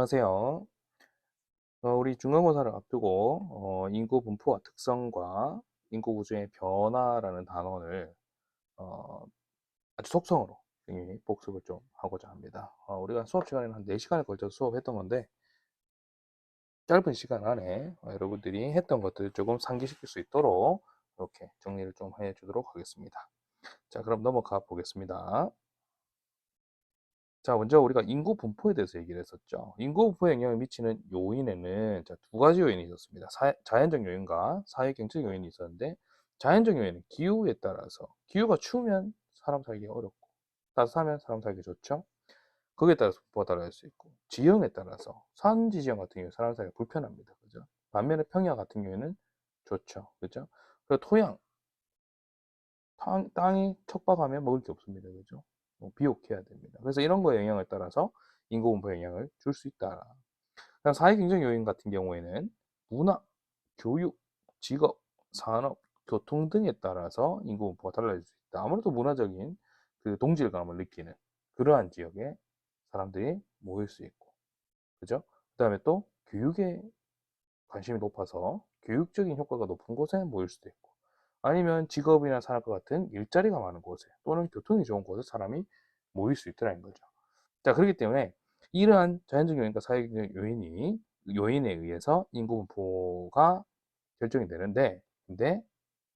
안녕하세요. 어, 우리 중간고사를 앞두고 어, 인구 분포와 특성과 인구 구조의 변화라는 단원을 어, 아주 속성으로 복습을 좀 하고자 합니다. 어, 우리가 수업 시간에는 한 4시간에 걸쳐서 수업했던 건데 짧은 시간 안에 어, 여러분들이 했던 것들을 조금 상기시킬 수 있도록 이렇게 정리를 좀 해주도록 하겠습니다. 자, 그럼 넘어가 보겠습니다. 자, 먼저 우리가 인구 분포에 대해서 얘기를 했었죠. 인구 분포에 영향을 미치는 요인에는 자, 두 가지 요인이 있었습니다. 사, 자연적 요인과 사회 경제적 요인이 있었는데 자연적 요인은 기후에 따라서 기후가 추우면 사람 살기 어렵고 따뜻하면 사람 살기 좋죠. 거기에 따라서 분포가 달라질 수 있고 지형에 따라서 산지 지형 같은 경우에 사람 살기가 불편합니다. 그죠? 반면에 평야 같은 경우에는 좋죠. 그죠? 그리고 토양 땅, 땅이 척박하면 먹을 게 없습니다. 그죠? 뭐 비옥해야 됩니다. 그래서 이런 거에 영향을 따라서 인구 분포에 영향을 줄 수 있다. 사회 경쟁 요인 같은 경우에는 문화, 교육, 직업, 산업, 교통 등에 따라서 인구 분포가 달라질 수 있다. 아무래도 문화적인 그 동질감을 느끼는 그러한 지역에 사람들이 모일 수 있고, 그죠? 그다음에 또 교육에 관심이 높아서 교육적인 효과가 높은 곳에 모일 수도 있고, 아니면 직업이나 산업과 같은 일자리가 많은 곳에 또는 교통이 좋은 곳에 사람이 모일 수 있더라는 거죠. 자, 그렇기 때문에 이러한 자연적 요인과 사회적 요인이 요인에 의해서 인구 분포가 결정이 되는데, 근데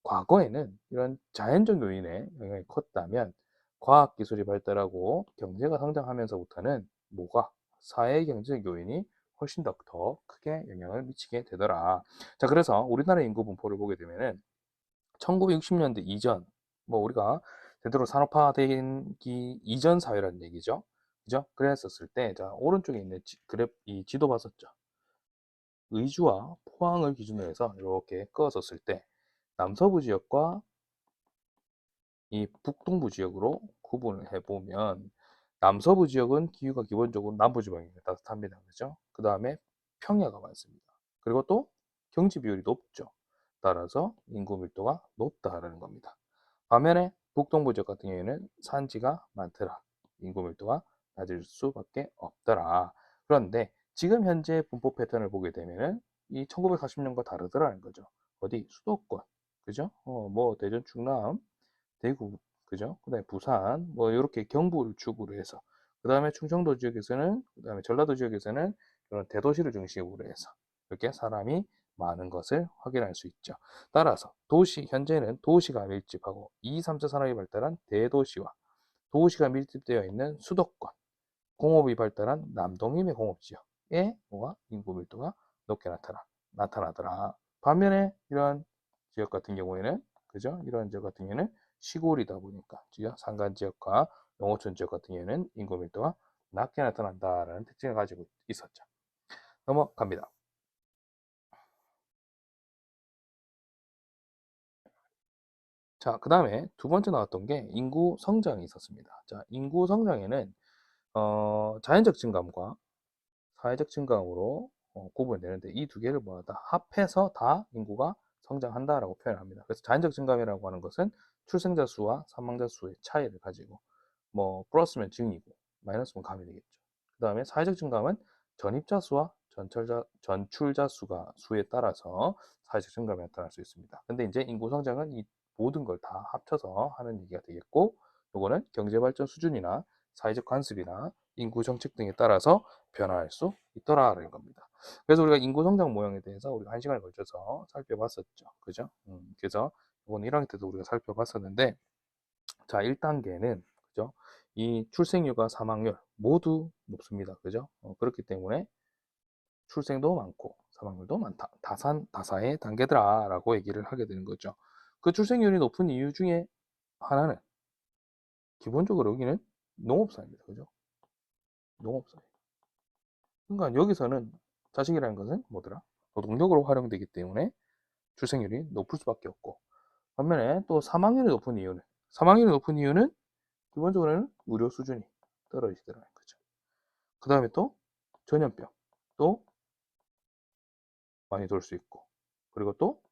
과거에는 이런 자연적 요인의 영향이 컸다면 과학 기술이 발달하고 경제가 성장하면서부터는 뭐가 사회 경제적 요인이 훨씬 더, 더 크게 영향을 미치게 되더라. 자, 그래서 우리나라 인구 분포를 보게 되면은 1960년대 이전, 뭐 우리가 제대로 산업화되기 이전 사회라는 얘기죠. 그죠? 그랬었을 때, 자, 오른쪽에 있는 지, 그래프, 이 지도 봤었죠. 의주와 포항을 기준으로 해서 이렇게 그었었을 때, 남서부 지역과 이 북동부 지역으로 구분을 해보면, 남서부 지역은 기후가 기본적으로 남부지방이 따뜻합니다. 그죠? 그 다음에 평야가 많습니다. 그리고 또 경지 비율이 높죠. 따라서 인구 밀도가 높다라는 겁니다. 반면에 북동부 지역 같은 경우에는 산지가 많더라. 인구 밀도가 낮을 수밖에 없더라. 그런데 지금 현재 분포 패턴을 보게 되면은 이 1940년과 다르더라는 거죠. 어디 수도권, 그죠? 어, 뭐 대전, 충남, 대구, 그죠? 그다음에 부산, 뭐 이렇게 경부를 주구로 해서 그 다음에 충청도 지역에서는 그 다음에 전라도 지역에서는 이런 대도시를 중심으로 해서 이렇게 사람이 많은 것을 확인할 수 있죠. 따라서 도시, 현재는 도시가 밀집하고 2, 3차 산업이 발달한 대도시와 도시가 밀집되어 있는 수도권, 공업이 발달한 남동임의 공업지역에 뭐가 인구 밀도가 높게 나타나, 나타나더라. 반면에 이런 지역 같은 경우에는 그죠? 이런 지역 같은 경우에는 시골이다 보니까 지역 산간 지역과 농어촌 지역 같은 경우에는 인구 밀도가 낮게 나타난다라는 특징을 가지고 있었죠. 넘어갑니다. 자, 그 다음에 두 번째 나왔던 게 인구 성장이 있었습니다. 자, 인구 성장에는 어, 자연적 증감과 사회적 증감으로 어, 구분되는데 이 두 개를 뭐다 합해서 다 인구가 성장한다라고 표현합니다. 그래서 자연적 증감이라고 하는 것은 출생자 수와 사망자 수의 차이를 가지고 뭐 플러스면 증이고 마이너스면 감이 되겠죠. 그 다음에 사회적 증감은 전입자 수와 전철자, 전출자 수가 수에 따라서 사회적 증감이 나타날 수 있습니다. 근데 이제 인구 성장은 이 모든 걸 다 합쳐서 하는 얘기가 되겠고 요거는 경제발전 수준이나 사회적 관습이나 인구 정책 등에 따라서 변화할 수 있더라라는 겁니다. 그래서 우리가 인구 성장 모형에 대해서 우리가 한 시간에 걸쳐서 살펴봤었죠. 그죠? 음, 그래서 이번 1학기 때도 우리가 살펴봤었는데 자 1단계는 그죠? 이 출생률과 사망률 모두 높습니다. 그죠? 어, 그렇기 때문에 출생도 많고 사망률도 많다. 다산 다사의 단계더라라고 얘기를 하게 되는 거죠. 그 출생률이 높은 이유 중에 하나는 기본적으로 여기는 농업사입니다. 그죠? 농업사. 그러니까 여기서는 자식이라는 것은 뭐더라? 노동력으로 활용되기 때문에 출생률이 높을 수밖에 없고 반면에 또 사망률이 높은 이유는 사망률이 높은 이유는 기본적으로는 의료 수준이 떨어지더라는 거죠. 그 다음에 또 전염병 또 많이 돌 수 있고 그리고 또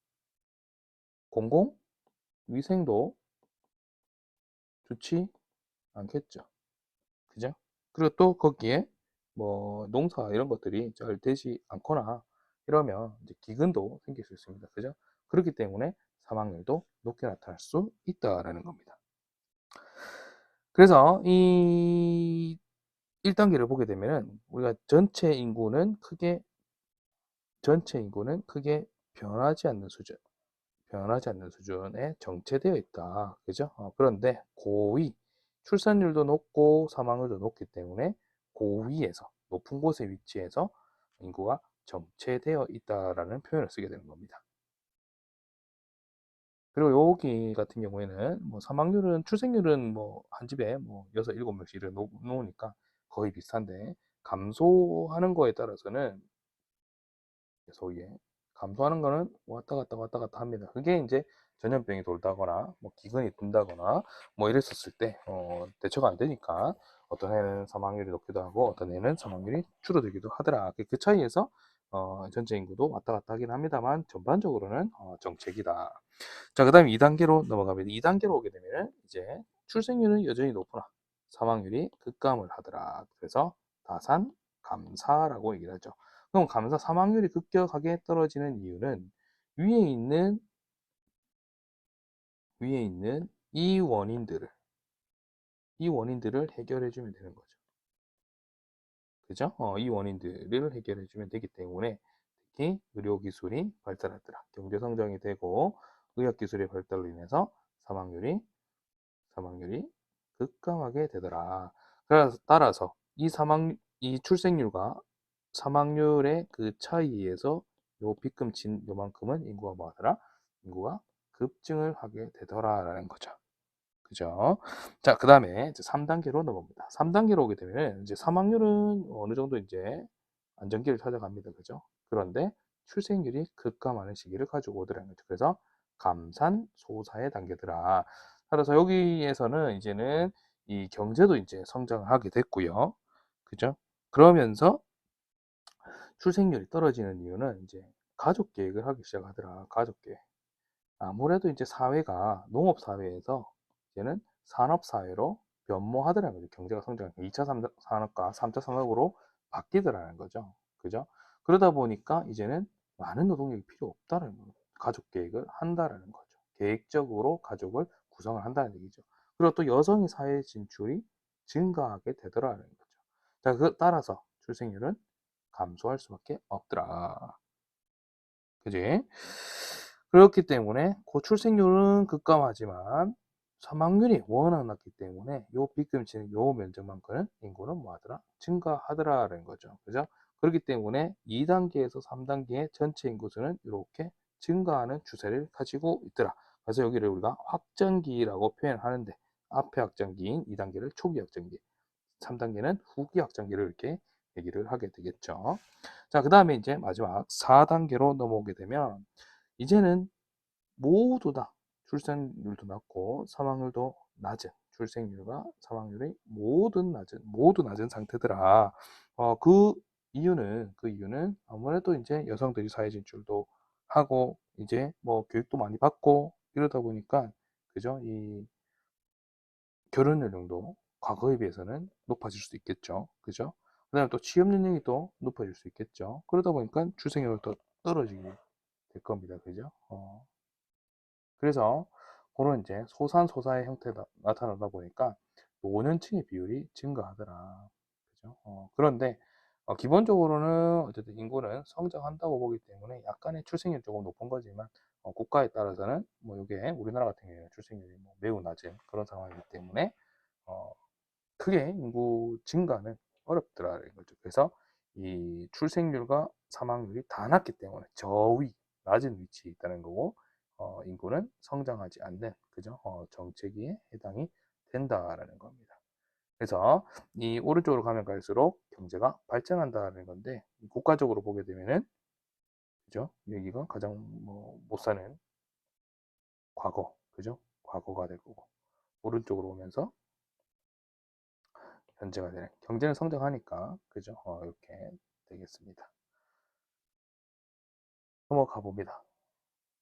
공공 위생도 좋지 않겠죠. 그죠? 그리고 또 거기에 뭐 농사 이런 것들이 잘 되지 않거나 이러면 이제 기근도 생길 수 있습니다. 그죠? 그렇기 때문에 사망률도 높게 나타날 수 있다라는 겁니다. 그래서 이 1단계를 보게 되면은 우리가 전체 인구는 크게 전체 인구는 크게 변하지 않는 수준, 변하지 않는 수준에 정체되어 있다. 그죠? 어, 그런데 고위, 출산율도 높고 사망률도 높기 때문에 고위에서, 높은 곳에 위치해서 인구가 정체되어 있다라는 표현을 쓰게 되는 겁니다. 그리고 여기 같은 경우에는 뭐 사망률은 출생률은 뭐 한 집에 뭐 여섯 일곱 명씩 이렇게 놓- 놓으니까 거의 비슷한데 감소하는 거에 따라서는 소위에 감소하는 거는 왔다 갔다 왔다 갔다 합니다. 그게 이제 전염병이 돌다거나 뭐 기근이 든다거나 뭐 이랬었을 때 어, 대처가 안 되니까 어떤 애는 사망률이 높기도 하고 어떤 애는 사망률이 줄어들기도 하더라. 그, 그 차이에서 어, 전체 인구도 왔다 갔다 하긴 합니다만 전반적으로는 어, 정책이다. 자, 그 다음에 2단계로 넘어갑니다. 2단계로 오게 되면 이제 출생률은 여전히 높으나 사망률이 급감을 하더라. 그래서 다산 감사라고 얘기를 하죠. 그럼 감사 사망률이 급격하게 떨어지는 이유는 위에 있는 위에 있는 이 원인들을 이 원인들을 해결해 주면 되는 거죠. 그죠? 어, 이 원인들을 해결해 주면 되기 때문에 특히 의료 기술이 발달하더라. 경제 성장이 되고 의학 기술의 발달로 인해서 사망률이 사망률이 급감하게 되더라. 따라서 이 사망 이 출생률과 사망률의 그 차이에서 요 빗금친 요만큼은 인구가 뭐 하더라? 인구가 급증을 하게 되더라라는 거죠. 그죠? 자, 그 다음에 3단계로 넘어갑니다. 3단계로 오게 되면 이제 사망률은 어느 정도 이제 안정기를 찾아갑니다. 그죠? 그런데 출생률이 급감하는 시기를 가지고 오더라는 거죠. 그래서 감산 소사의 단계더라. 따라서 여기에서는 이제는 이 경제도 이제 성장을 하게 됐고요. 그죠? 그러면서 출생률이 떨어지는 이유는 이제 가족 계획을 하기 시작하더라. 가족 계획. 아무래도 이제 사회가 농업 사회에서 이제는 산업 사회로 변모하더라는 거죠. 경제가 성장. 2차 산업과 3차 산업으로 바뀌더라는 거죠. 그죠? 그러다 보니까 이제는 많은 노동력이 필요 없다는 거죠. 가족 계획을 한다라는 거죠. 계획적으로 가족을 구성을 한다는 얘기죠. 그리고 또 여성의 사회 진출이 증가하게 되더라는 거죠. 자, 그 따라서 출생률은 감소할 수밖에 없더라. 그지? 그렇기 때문에 고출생률은 급감하지만 사망률이 워낙 낮기 때문에 요 빗금치는 요 면적만큼은 인구는 뭐하더라? 증가하더라라는 거죠. 그죠? 그렇기 때문에 2단계에서 3단계의 전체 인구수는 이렇게 증가하는 추세를 가지고 있더라. 그래서 여기를 우리가 확정기라고 표현하는데 앞에 확정기인 2단계를 초기 확정기, 3단계는 후기 확정기를 이렇게 얘기를 하게 되겠죠. 자, 그 다음에 이제 마지막 4단계로 넘어오게 되면 이제는 모두 다 출생률도 낮고 사망률도 낮은 출생률과 사망률이 모든 낮은 모두 낮은 상태더라. 어, 그 이유는 그 이유는 아무래도 이제 여성들이 사회 진출도 하고 이제 뭐 교육도 많이 받고 이러다 보니까 그죠? 이 결혼 연령도 과거에 비해서는 높아질 수도 있겠죠. 그죠? 그 다음에 또 취업 연령이 또 높아질 수 있겠죠. 그러다 보니까 출생률이 더 떨어지게 될 겁니다. 그죠? 어. 그래서 그런 이제 소산소사의 형태가 나타나다 보니까 노년층의 비율이 증가하더라. 그죠? 어, 그런데 어, 기본적으로는 어쨌든 인구는 성장한다고 보기 때문에 약간의 출생률이 조금 높은 거지만 어, 국가에 따라서는 뭐 이게 우리나라 같은 경우에 출생률이 뭐 매우 낮은 그런 상황이기 때문에 어, 크게 인구 증가는 어렵더라는 거죠. 그래서 이 출생률과 사망률이 다 낮기 때문에 저위 낮은 위치에 있다는 거고 어, 인구는 성장하지 않는 그죠? 어, 정체기에 해당이 된다라는 겁니다. 그래서 이 오른쪽으로 가면 갈수록 경제가 발전한다는 건데 국가적으로 보게 되면은 그죠? 여기가 가장 뭐 못 사는 과거 그죠? 과거가 될 거고 오른쪽으로 오면서 현재가 되는 경제는 성장하니까 그죠? 어, 이렇게 되겠습니다. 넘어가 봅니다.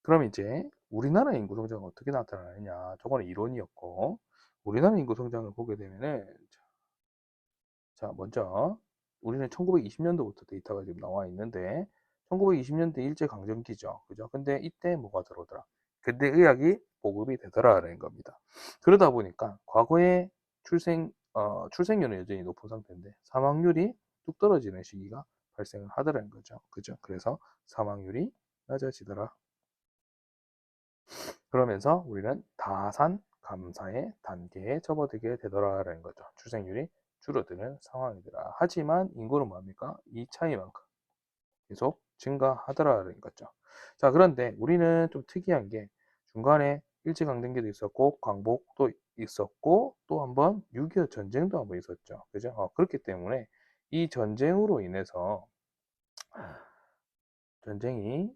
그럼 이제 우리나라 인구 성장은 어떻게 나타나느냐? 저거는 이론이었고 우리나라 인구 성장을 보게 되면은 자 먼저 우리는 1920년도부터 데이터가 지금 나와 있는데 1920년대 일제 강점기죠. 그죠? 근데 이때 뭐가 들어오더라? 근대 의학이 보급이 되더라라는 겁니다. 그러다 보니까 과거에 출생 어, 출생률은 여전히 높은 상태인데 사망률이 뚝 떨어지는 시기가 발생을 하더라는 거죠. 그죠? 그래서 사망률이 낮아지더라. 그러면서 우리는 다산 감사의 단계에 접어들게 되더라라는 거죠. 출생률이 줄어드는 상황이더라. 하지만 인구는 뭡니까? 이 차이만큼 계속 증가하더라는 거죠. 자, 그런데 우리는 좀 특이한 게 중간에 일제강점기도 있었고 광복도 있었고 또 한번 6.25 전쟁도 한번 있었죠. 그죠? 어, 그렇기 때문에 이 전쟁으로 인해서 전쟁이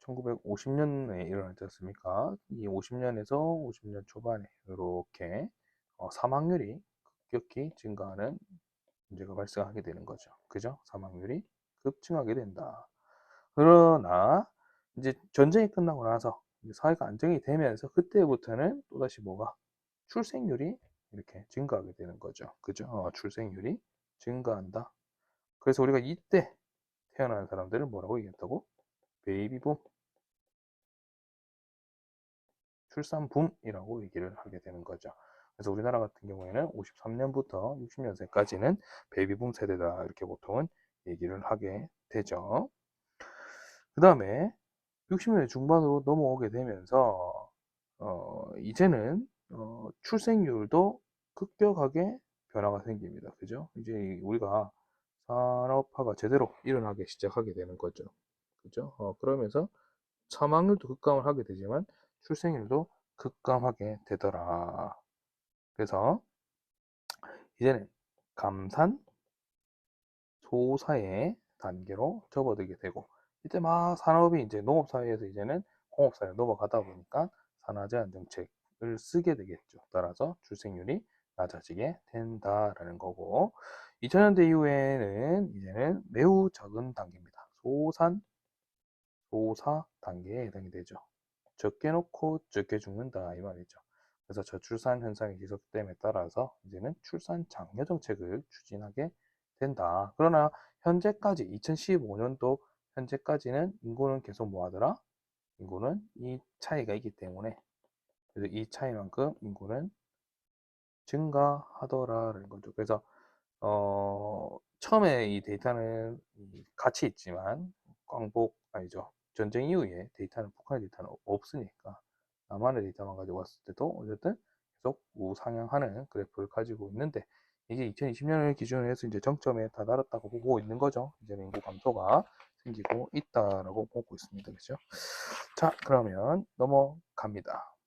1950년에 일어났지 않습니까? 이 50년에서 50년 초반에 이렇게 어, 사망률이 급격히 증가하는 문제가 발생하게 되는 거죠. 그죠? 사망률이 급증하게 된다. 그러나 이제 전쟁이 끝나고 나서 사회가 안정이 되면서 그때부터는 또다시 뭐가 출생률이 이렇게 증가하게 되는 거죠. 그죠? 어, 출생률이 증가한다. 그래서 우리가 이때 태어난 사람들을 뭐라고 얘기했다고? 베이비붐, 출산붐이라고 얘기를 하게 되는 거죠. 그래서 우리나라 같은 경우에는 53년부터 60년대까지는 베이비붐 세대다 이렇게 보통은 얘기를 하게 되죠. 그 다음에 60년대 중반으로 넘어오게 되면서 어, 이제는 어, 출생률도 급격하게 변화가 생깁니다. 그죠? 이제 우리가 산업화가 제대로 일어나기 시작하게 되는 거죠. 그죠? 어, 그러면서 사망률도 급감을 하게 되지만 출생률도 급감하게 되더라. 그래서 이제는 감산 소사의 단계로 접어들게 되고 이때 막 산업이 이제 농업 사회에서 이제는 공업 사회로 넘어가다 보니까 산화 제한 정책 을 쓰게 되겠죠. 따라서 출생률이 낮아지게 된다라는 거고 2000년대 이후에는 이제는 매우 적은 단계입니다. 소산 소사 단계에 해당이 되죠. 적게 놓고 적게 죽는다 이 말이죠. 그래서 저출산 현상이 지속됨에 따라서 이제는 출산 장려 정책을 추진하게 된다. 그러나 현재까지 2015년도 현재까지는 인구는 계속 뭐하더라? 인구는 이 차이가 있기 때문에 그래서 이 차이만큼 인구는 증가하더라라는 거죠. 그래서 어, 처음에 이 데이터는 같이 있지만 광복 아니죠. 전쟁 이후에 데이터는 북한의 데이터는 없으니까 남한의 데이터만 가지고 왔을 때도 어쨌든 계속 우상향하는 그래프를 가지고 있는데 이게 2020년을 기준으로 해서 이제 정점에 다다랐다고 보고 있는 거죠. 이제는 인구 감소가 생기고 있다라고 보고 있습니다. 그죠? 자, 그러면 넘어갑니다.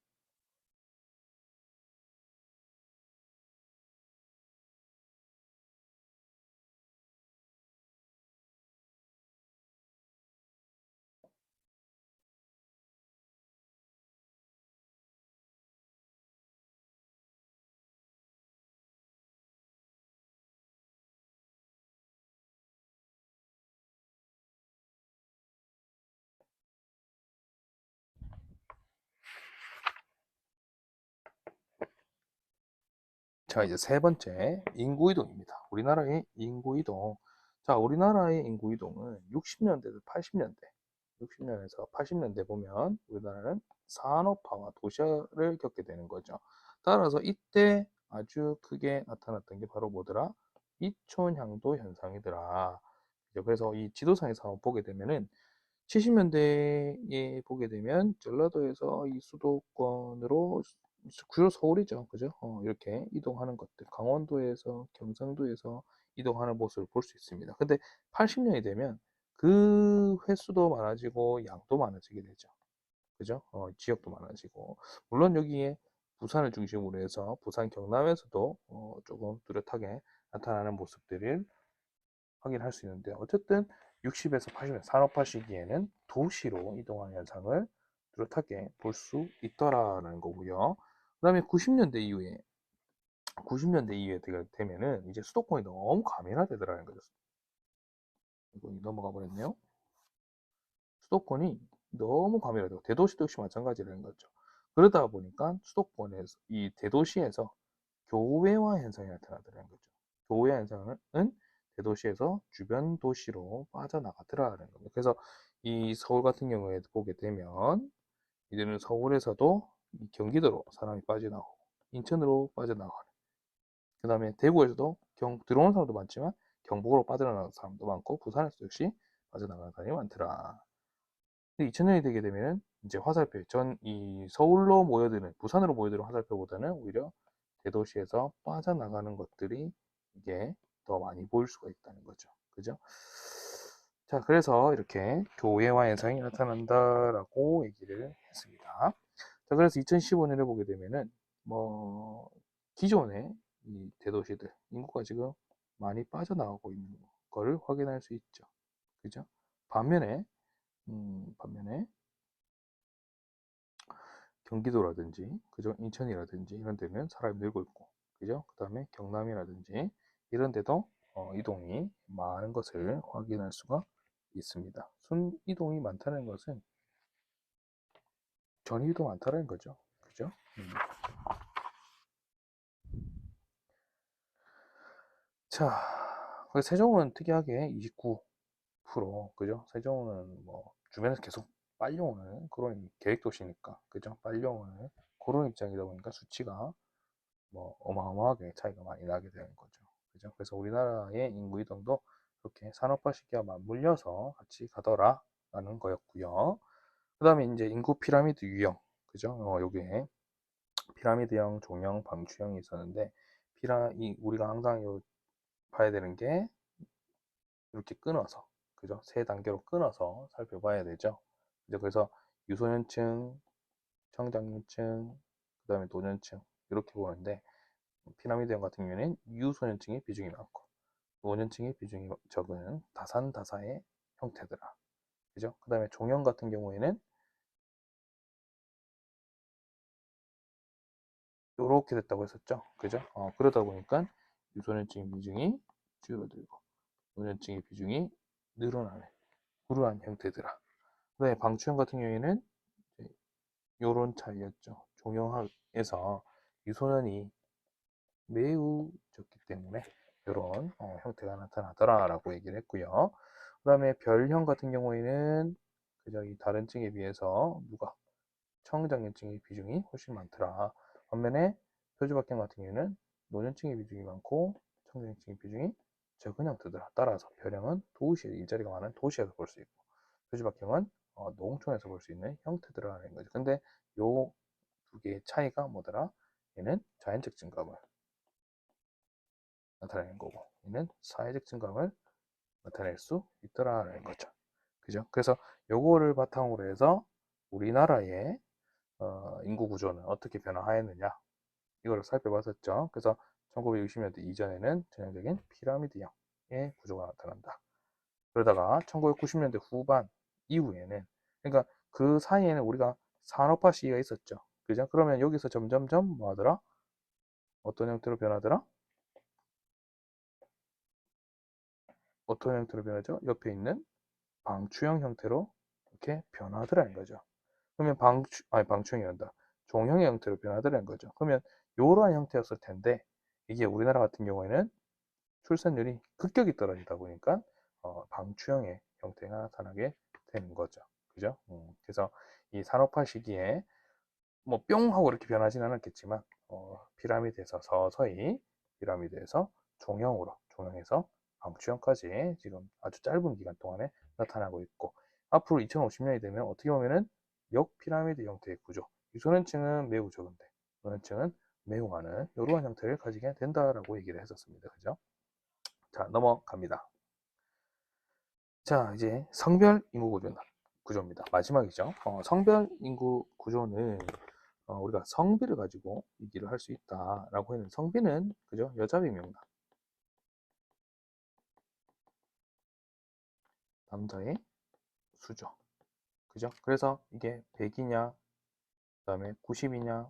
자, 이제 세 번째, 인구 이동입니다. 우리나라의 인구 이동. 자, 우리나라의 인구 이동은 60년대에서 80년대, 60년에서 80년대 보면 우리나라는 산업화와 도시화를 겪게 되는 거죠. 따라서 이때 아주 크게 나타났던 게 바로 뭐더라? 이촌향도 현상이더라. 그래서 이 지도상에서 한번 보게 되면은 70년대에 보게 되면 전라도에서 이 수도권으로 주로 서울이죠. 그죠? 어, 이렇게 이동하는 것들. 강원도에서, 경상도에서 이동하는 모습을 볼 수 있습니다. 근데 80년이 되면 그 횟수도 많아지고 양도 많아지게 되죠. 그죠? 어, 지역도 많아지고. 물론 여기에 부산을 중심으로 해서 부산 경남에서도 어, 조금 뚜렷하게 나타나는 모습들을 확인할 수 있는데 어쨌든 60에서 80년 산업화 시기에는 도시로 이동하는 현상을 뚜렷하게 볼 수 있더라라는 거고요. 그 다음에 90년대 이후에 90년대 이후에 되면은 이제 수도권이 너무 과밀화되더라는 거죠. 이거 넘어가 버렸네요. 수도권이 너무 과밀화되고 대도시도 역시 마찬가지라는 거죠. 그러다 보니까 수도권에서 이 대도시에서 교외화 현상이 나타나더라는 거죠. 교외화 현상은 대도시에서 주변 도시로 빠져나가더라라는 겁니다. 그래서 이 서울 같은 경우에 보게 되면 이제는 서울에서도 이 경기도로 사람이 빠져나오고 인천으로 빠져나가는 그 다음에 대구에서도 경, 들어오는 사람도 많지만 경북으로 빠져나가는 사람도 많고 부산에서 역시 빠져나가는 사람이 많더라. 근데 2000년이 되게 되면은 이제 화살표 전 이 서울로 모여드는 부산으로 모여드는 화살표보다는 오히려 대도시에서 빠져나가는 것들이 이게 더 많이 보일 수가 있다는 거죠. 그죠? 자, 그래서 이렇게 교회화 현상이 나타난다라고 얘기를 했습니다. 자, 그래서 2015년에 보게 되면은 뭐 기존의 이 대도시들 인구가 지금 많이 빠져나가고 있는 거를 확인할 수 있죠. 그죠? 반면에 음, 반면에 경기도라든지 그죠? 인천이라든지 이런 데는 사람이 늘고 있고 그죠? 그 다음에 경남이라든지 이런 데도 어, 이동이 많은 것을 확인할 수가 있습니다. 순 이동이 많다는 것은 전이도 많다는 거죠. 그죠? 음. 자, 그 세종은 특이하게 29%, 그죠? 세종은 뭐 주변에서 계속 빨려오는 그런 계획 도시니까, 그죠? 빨려오는 그런 입장이다 보니까 수치가 뭐 어마어마하게 차이가 많이 나게 되는 거죠. 그죠? 그래서 우리나라의 인구 이동도 이렇게 산업화 시기와 맞물려서 같이 가더라 라는 거였고요. 그 다음에 이제 인구 피라미드 유형, 그죠? 어, 요게 피라미드형, 종형, 방추형이 있었는데 피라 이 우리가 항상 요 봐야 되는 게 이렇게 끊어서 그죠? 세 단계로 끊어서 살펴봐야 되죠. 그죠? 그래서 유소년층, 청장년층, 그 다음에 노년층 이렇게 보는데 피라미드형 같은 경우에는 유소년층의 비중이 많고 노년층의 비중이 적은 다산다사의 형태더라. 그죠? 그 다음에 종형 같은 경우에는 이렇게 됐다고 했었죠. 그죠? 어, 그러다 보니까 유소년층의 비중이 줄어들고 노년층의 비중이 늘어나는 그러한 형태더라. 그 다음에 방추형 같은 경우에는 이런 차이였죠. 종형에서 유소년이 매우 적기 때문에 이런 어, 형태가 나타나더라라고 얘기를 했고요. 그 다음에 별형 같은 경우에는 그저 이 다른 층에 비해서 누가 청장년층의 비중이 훨씬 많더라. 반면에 표주박형 같은 경우에는 노년층의 비중이 많고 청장년층의 비중이 적은 형태더라. 따라서 별형은 도시에 일자리가 많은 도시에서 볼 수 있고 표주박형은 어, 농촌에서 볼 수 있는 형태들어라는 거죠. 근데 요 두 개의 차이가 뭐더라? 얘는 자연적 증감을 나타내는 거고 얘는 사회적 증감을 나타낼 수 있더라는 거죠. 그죠? 그래서 요거를 바탕으로 해서 우리나라의 어, 인구 구조는 어떻게 변화하였느냐 이거를 살펴봤었죠. 그래서 1960년대 이전에는 전형적인 피라미드형의 구조가 나타난다. 그러다가 1990년대 후반 이후에는 그러니까 그 사이에는 우리가 산업화 시기가 있었죠. 그죠? 그러면 여기서 점점점 뭐 하더라? 어떤 형태로 변하더라? 어떤 형태로 변하죠? 옆에 있는 방추형 형태로 이렇게 변하더라는 거죠. 그러면 방추, 아니 방추형이란다. 종형의 형태로 변하더라는 거죠. 그러면 이러한 형태였을 텐데 이게 우리나라 같은 경우에는 출산율이 급격히 떨어지다 보니까 어, 방추형의 형태가 나타나게 되는 거죠. 그죠? 음, 그래서 이 산업화 시기에 뭐 뿅 하고 이렇게 변하지는 않았겠지만 어, 피라미드에서 서서히 피라미드에서 종형으로 종형에서 방추형까지 지금 아주 짧은 기간 동안에 나타나고 있고 앞으로 2050년이 되면 어떻게 보면은 역피라미드 형태의 구조 유소년층은 매우 적은데 노년층은 매우 많은 이러한 형태를 가지게 된다라고 얘기를 했었습니다. 그죠? 자 넘어갑니다. 자 이제 성별 인구 구조, 구조입니다. 마지막이죠. 어, 성별 인구 구조는 어, 우리가 성비를 가지고 얘기를 할 수 있다라고 했는 성비는 그죠? 여자 비명단 남자의 수죠. 그죠? 그래서 이게 100이냐, 그 다음에 90이냐,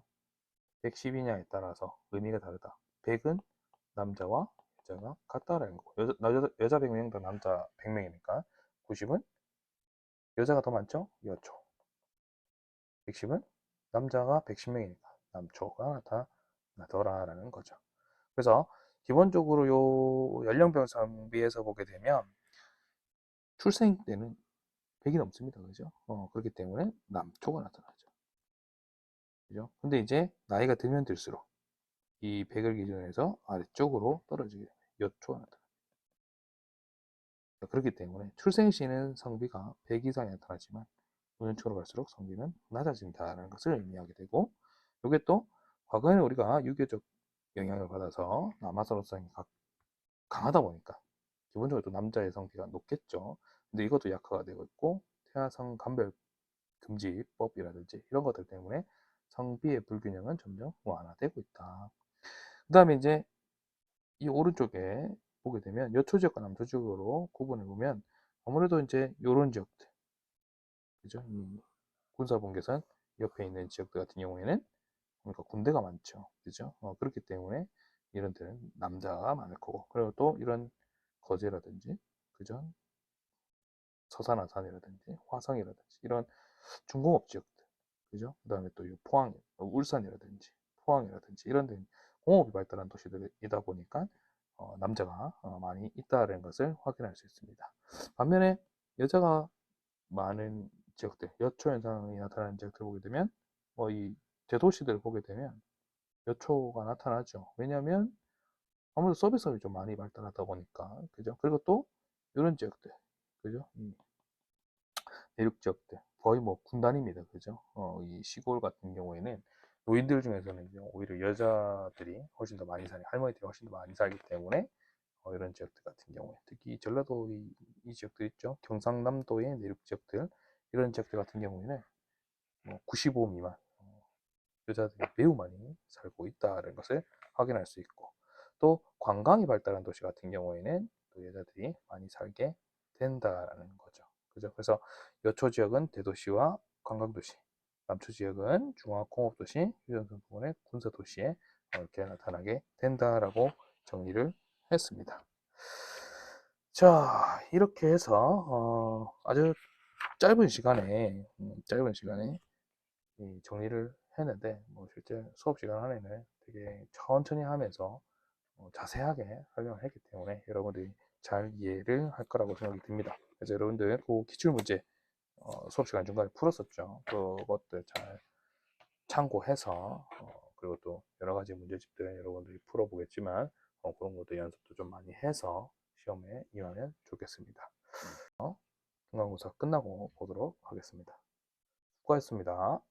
110이냐에 따라서 의미가 다르다. 100은 남자와 여자가 같다라는 거고, 여자, 여자, 여자 100명당 남자 100명이니까, 90은 여자가 더 많죠? 여초. 110은 남자가 110명이니까 남초가 나타나더라라는 거죠. 그래서 기본적으로 요 연령별 상비에서 보게 되면 출생 때는 100이 넘습니다. 그죠? 어, 그렇기 때문에 남초가 나타나죠. 그죠? 근데 이제 나이가 들면 들수록 이 100을 기준으로 해서 아래쪽으로 떨어지게 됩니다. 여초가 나타납니다. 그렇기 때문에 출생 시는 성비가 100 이상이 나타나지만 노년층으로 갈수록 성비는 낮아진다는 것을 의미하게 되고 이게 또 과거에는 우리가 유교적 영향을 받아서 가- 강하다 보니까 기본적으로 또 남자의 성비가 높겠죠. 근데 이것도 약화가 되고 있고 태아성 감별 금지법이라든지 이런 것들 때문에 성비의 불균형은 점점 완화되고 있다. 그 다음에 이제 이 오른쪽에 보게 되면 여초 지역과 남초 지역으로 구분해 보면 아무래도 이제 요런 지역들 그죠? 이 군사분계선 옆에 있는 지역들 같은 경우에는 그러니까 군대가 많죠. 그죠? 어, 그렇기 때문에 이런 데는 남자가 많을 거고 그리고 또 이런 거제라든지 그죠? 서산화산이라든지 화성이라든지 이런 중공업 지역들 그죠? 그 다음에 또이 포항, 어, 울산이라든지 포항이라든지 이런 데 공업이 발달한 도시들이다 보니까 어, 남자가 어, 많이 있다는 것을 확인할 수 있습니다. 반면에 여자가 많은 지역들, 여초 현상이 나타나는 지역들을 보게 되면 뭐 이 대도시들을 보게 되면 여초가 나타나죠. 왜냐하면 아무래도 서비스업이 좀 많이 발달하다 보니까 그죠? 그리고 또 이런 지역들 그죠? 이 내륙 지역들 거의 뭐 군단입니다. 그죠? 어, 이 시골 같은 경우에는 노인들 중에서는 오히려 여자들이 훨씬 더 많이 사니 할머니들이 훨씬 더 많이 살기 때문에 어, 이런 지역들 같은 경우에 특히 전라도 이, 이 지역들 있죠 경상남도의 내륙 지역들 이런 지역들 같은 경우에는 뭐 95 미만 어, 여자들이 매우 많이 살고 있다는 것을 확인할 수 있고 또 관광이 발달한 도시 같은 경우에는 또 여자들이 많이 살게 된다라는 거죠. 그죠? 그래서 여초 지역은 대도시와 관광도시, 남초 지역은 중화공업도시, 휴전선 부분의 군사도시에 어, 이렇게 나타나게 된다라고 정리를 했습니다. 자, 이렇게 해서 어, 아주 짧은 시간에 음, 짧은 시간에 이 정리를 했는데 뭐 실제 수업 시간 안에는 되게 천천히 하면서 어, 자세하게 설명을 했기 때문에 여러분들이 잘 이해를 할 거라고 생각이 듭니다. 그래서 여러분들 그 기출 문제 어, 수업 시간 중간에 풀었었죠. 그것들 잘 참고해서 어, 그리고 또 여러 가지 문제집들 여러분들이 풀어보겠지만 어, 그런 것도 연습도 좀 많이 해서 시험에 임하면 좋겠습니다. 어, 중간고사 끝나고 보도록 하겠습니다. 수고하셨습니다.